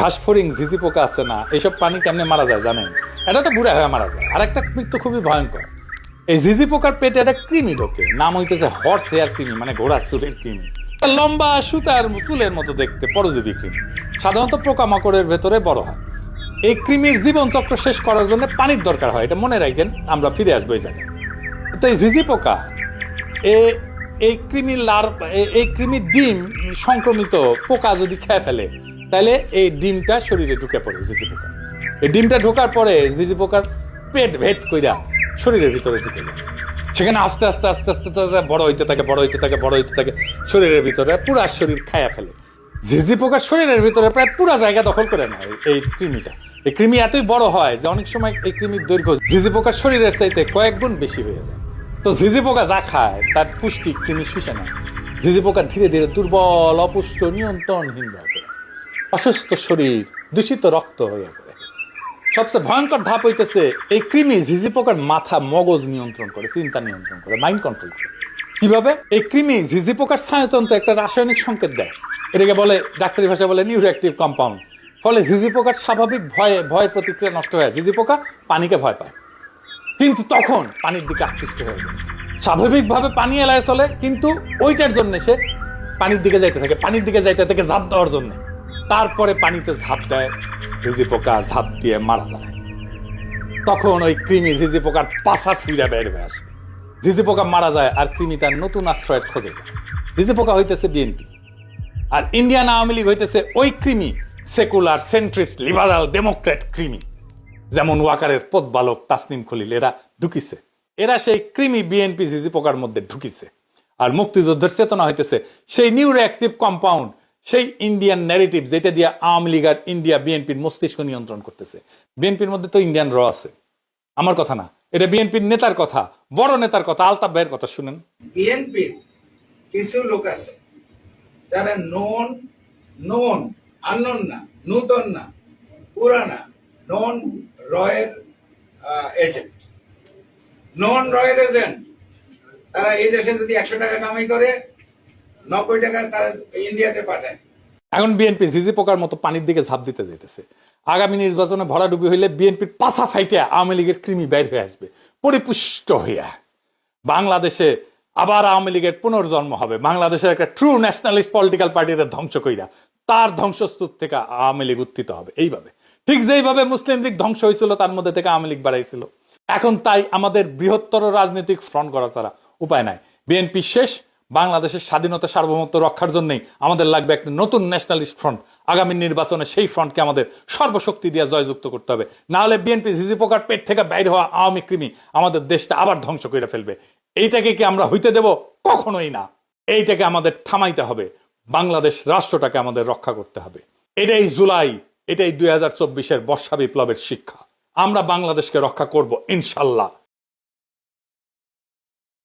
ঘাস ফড়িং ঝিঝি পোকা আছে না, এইসব প্রাণী কেমনে মারা যায় জানেন? এটা তো বুড়া হয়ে মারা যায়। আর একটা মৃত্যু খুবই ভয়ঙ্কর। এই ঝিঝি পোকার পেটে একটা কৃমি ঢোকে। নাম হইতেছে হর্স হেয়ার কৃমি মানে ঘোড়ার চুলের কৃমি। লম্বা সুতার তুলের মতো দেখতে, পরজীবী কৃমি। সাধারণত পোকামাকড়ের ভেতরে বড় হয়। এই কৃমির জীবন চক্র শেষ করার জন্য পানির দরকার হয়। এটা মনে রাখেন, আমরা ফিরে আসব এই জায়গায়। তো এই ঝিঝি পোকা, এ, এই কৃমির লার এই কৃমির ডিম সংক্রমিত পোকা যদি খেয়ে ফেলে তাহলে এই ডিমটা শরীরে ঢুকে পড়ে ঝিঝি পোকা এই ডিমটা ঢোকার পরে ঝিঝি পোকার পেট ভেদ কইরা শরীরের ভিতরে ঢুকে যায়। সেখানে আস্তে আস্তে আস্তে আস্তে আস্তে বড় হইতে থাকে, বড় হইতে থাকে, বড় হইতে থাকে, শরীরের ভিতরে পুরা শরীর খায়া ফেলে। ঝিঝি পোকার শরীরের ভিতরে প্রায় পুরা জায়গা দখল করে নেয় এই কৃমিটা। এই কৃমি এতই বড় হয় যে অনেক সময় এই কৃমির দৈর্ঘ্য ঝিঝি পোকার শরীরের চাইতে কয়েক গুণ বেশি হয়ে যায়। তো ঝিঝি পোকা যা খায়, তার পুষ্টি কৃমি শুষে নেয় ঝিঝি পোকা ধীরে ধীরে দুর্বল, অপুষ্ট, নিয়ন্ত্রণহীন হয়ে অসুস্থ শরীর, দূষিত রক্ত হয়ে পড়ে। সবচেয়ে ভয়ঙ্কর ধাপ হইতেছে, এই কৃমি ঝিঝি পোকার মাথা মগজ নিয়ন্ত্রণ করে, চিন্তা নিয়ন্ত্রণ করে মাইন্ড কন্ট্রোল করে। কীভাবে? এই কৃমি ঝিঝি পোকার স্নায়ুতন্ত্রে একটা রাসায়নিক সংকেত দেয়। এটাকে বলে, ডাক্তারি ভাষায় বলে নিউরোঅ্যাক্টিভ কম্পাউন্ড ফলে ঝিঝি পোকার স্বাভাবিক ভয়ে, ভয় প্রতিক্রিয়া নষ্ট হয় ঝিঝি পোকা পানিকে ভয় পায়। কিন্তু তখন পানির দিকে আকৃষ্ট হয়ে যায়। স্বাভাবিকভাবে পানি এলায় চলে, কিন্তু ওইটার জন্য সে পানির দিকে যাইতে থাকে, পানির দিকে যাইতে থাকে ঝাঁপ দেওয়ার জন্য। তারপরে পানিতে ঝাঁপ দেয়, ঝিঝি পোকা ঝাঁপ দিয়ে মারা যায়। তখন ওই কৃমি ঝিঝি পোকার পাশা ফিরে বের হয়ে আসে। ঝিঝি পোকা মারা যায় আর কৃমি তার নতুন আশ্রয়ের খোঁজে যায়। ঝিঝি পোকা হইতেছে বিএনপি আর ইন্ডিয়ান আওয়ামী লীগ হইতেছে ওই কৃমি, সেকুলার, সেন্ট্রিস্ট, লিবারাল ডেমোক্রেট কৃমি। যেমন ওয়াকারের পদ বালক তাসনিম খলিল, এরা ঢুকিছে। এরা সেই কৃমি বিএনপি জিজি পোকার মধ্যে ঢুকিছে। আর মুক্তিযুদ্ধের চেতনা হইতেছে সেই নিউরো অ্যাক্টিভ কম্পাউন্ড সেই ইন্ডিয়ান ন্যারেটিভ যেটা দিয়ে আওয়ামী লীগ আর ইন্ডিয়া বিএনপির মস্তিষ্ক নিয়ন্ত্রণ করতেছে। বিএনপির মধ্যে তো ইন্ডিয়ান র আছে। আমার কথা না। এটা বিএনপির নেতার কথা, বড় নেতার কথা, আলতাফ ভাইয়ের কথা শুনেন। বিএনপির কিছু লোক আছে, যারা নন নন আনন না, নূতন না, পুরানা নন রয়ের এজেন্ট নন রয়ের এজেন্ট তারা এই দেশে যদি একশো টাকা কামাই করে নব্বই টাকা তারা ইন্ডিয়াতে পাঠায়। এখন বিএনপি ঝিঝি পোকার মতো পানির দিকে ঝাঁপ দিতে যেতেছে আগামী নির্বাচনে ভরাডুবি হইলে বিএনপির পাশা ফাইটে আওয়ামী লীগের কৃমি বাইর হয়ে আসবে, পরিপুষ্ট হইয়া। বাংলাদেশে আবার আওয়ামী লীগের পুনর্জন্ম হবে। বাংলাদেশের একটা ট্রু ন্যাশনালিস্ট পলিটিক্যাল পার্টির ধ্বংস কইরা, তার ধ্বংসস্তূপ থেকে আওয়ামী লীগ উত্থিত হবে, এইভাবে। ঠিক যেইভাবে মুসলিম লীগ ধ্বংস হয়েছিল তার মধ্যে থেকে আওয়ামী লীগ বাড়াইছিল। এখন তাই আমাদের বৃহত্তর রাজনৈতিক ফ্রন্ট করা ছাড়া উপায় নাই। বিএনপি শেষ বাংলাদেশের স্বাধীনতা সার্বভৌমত্ব রক্ষার জন্যই আমাদের লাগবে একটা নতুন ন্যাশনালিস্ট ফ্রন্ট আগামী নির্বাচনে সেই ফ্রন্টকে আমাদের সর্বশক্তি দিয়ে জয়যুক্ত করতে হবে। না হলে বিএনপি ঝিঝি পোকার পেট থেকে বাইর হওয়া আওয়ামী কৃমি আমাদের দেশটা আবার ধ্বংস করে ফেলবে। এইটাকে কি আমরা হইতে দেব? কখনোই না। এইটাকে আমাদের থামাইতে হবে। বাংলাদেশ রাষ্ট্রটাকে আমাদের রক্ষা করতে হবে। এটাই জুলাই, এটাই দুই হাজার চব্বিশের বর্ষা বিপ্লবের শিক্ষা। আমরা বাংলাদেশকে রক্ষা করব, ইনশাল্লাহ।